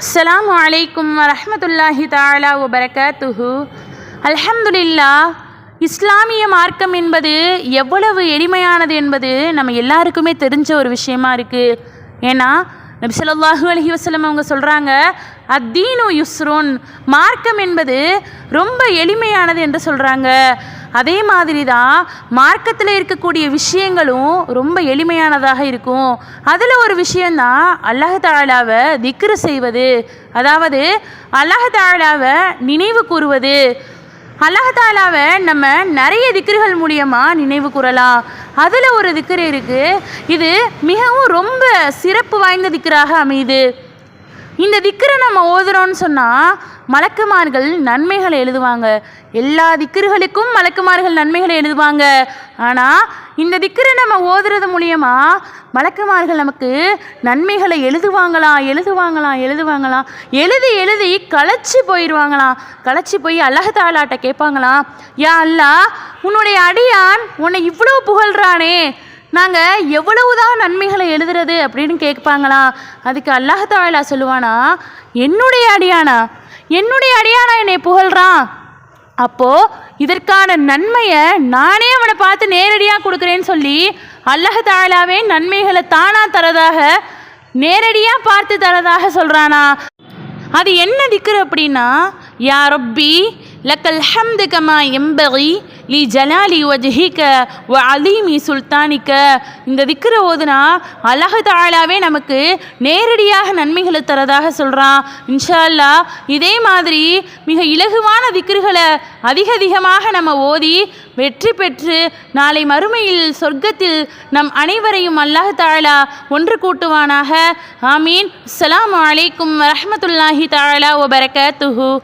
அஸ்லாம் அலைக்கும் வரமத்துல்லாஹி தாலா வபரகாத்துஹு. அல்ஹம்துலில்லா இஸ்லாமிய மார்க்கம் என்பது எவ்வளவு எளிமையானது என்பது நம்ம எல்லாருக்குமே தெரிஞ்ச ஒரு விஷயமா இருக்குது ஏன்னா நபி அலஹி வசலம் அவங்க சொல்கிறாங்க அத்தீனு யுஸ்ரோன். மார்க்கம் என்பது ரொம்ப எளிமையானது என்று சொல்கிறாங்க அதே மாதிரி தான் மார்க்கத்தில் இருக்கக்கூடிய விஷயங்களும் ரொம்ப எளிமையானதாக இருக்கும். அதில் ஒரு விஷயந்தான் அல்லாஹ் தாலாவை திக்ரு செய்வது. அதாவது அல்லாஹ் தாலாவை நினைவு கூறுவது. அல்லாஹ் தாலாவை நம்ம நிறைய திக்ருகள் மூலியமாக நினைவு கூறலாம். அதில் ஒரு திக்ரு இருக்குது இது மிகவும் ரொம்ப சிறப்பு வாய்ந்த திக்ராக அமையுது. இந்த திக்கரை நம்ம ஓதுறோம்னு சொன்னால் மலக்குமார்கள் நன்மைகளை எழுதுவாங்க. எல்லா திக்கர்களுக்கும் மலக்குமார்கள் நன்மைகளை எழுதுவாங்க. ஆனால் இந்த திக்கரை நம்ம ஓதுறது மூலியமா மலக்குமார்கள் நமக்கு நன்மைகளை எழுதுவாங்களாம் எழுதுவாங்களாம் எழுதுவாங்களாம் எழுதி எழுதி களைச்சி போயிடுவாங்களாம் களைச்சி போய் அழகதாளாட்ட கேட்பாங்களாம் யா அல்லா உன்னுடைய அடியான் உன்னை இவ்வளோ புகழ்றானே. நாங்கள் எவ்வளவுதான் நன்மைகளை எழுதுறது அப்படின்னு கேட்பாங்களா? அதுக்கு அல்லாஹ் சொல்லுவானா என்னுடைய அடியானா? என்னுடைய அடியானா என்னை புகழ்கிறான் அப்போது இதற்கான நன்மையை நானே அவனை பார்த்து நேரடியாக கொடுக்குறேன்னு சொல்லி அல்லாஹ் நன்மைகளை தானாக தரதாக நேரடியாக பார்த்து தரதாக சொல்கிறானா அது என்ன திக்கிற அப்படின்னா யா ரப்பி லக்கல் ஹம்து கமா எம்பகி லி ஜலாலி வஜ்ஹிக வ அலீமி சுல்தானிக்க இந்த திக்ரு ஓதுனா அல்லாஹ் தாலாவே நமக்கு நேரடியாக நன்மைகளை தரதாக சொல்கிறான் இன்ஷா இதே மாதிரி மிக இலகுவான திக்ருகளை அதிக அதிகமாக நம்ம ஓதி வெற்றி பெற்று நாளை மறுமையில் சொர்க்கத்தில் நம் அனைவரையும் அல்லாஹ் தாலா ஒன்று கூட்டுவானாக. ஆமீன். அஸ்ஸலாமு அலைக்கும் வரஹ்மத்துல்லாஹி தாலா துஹு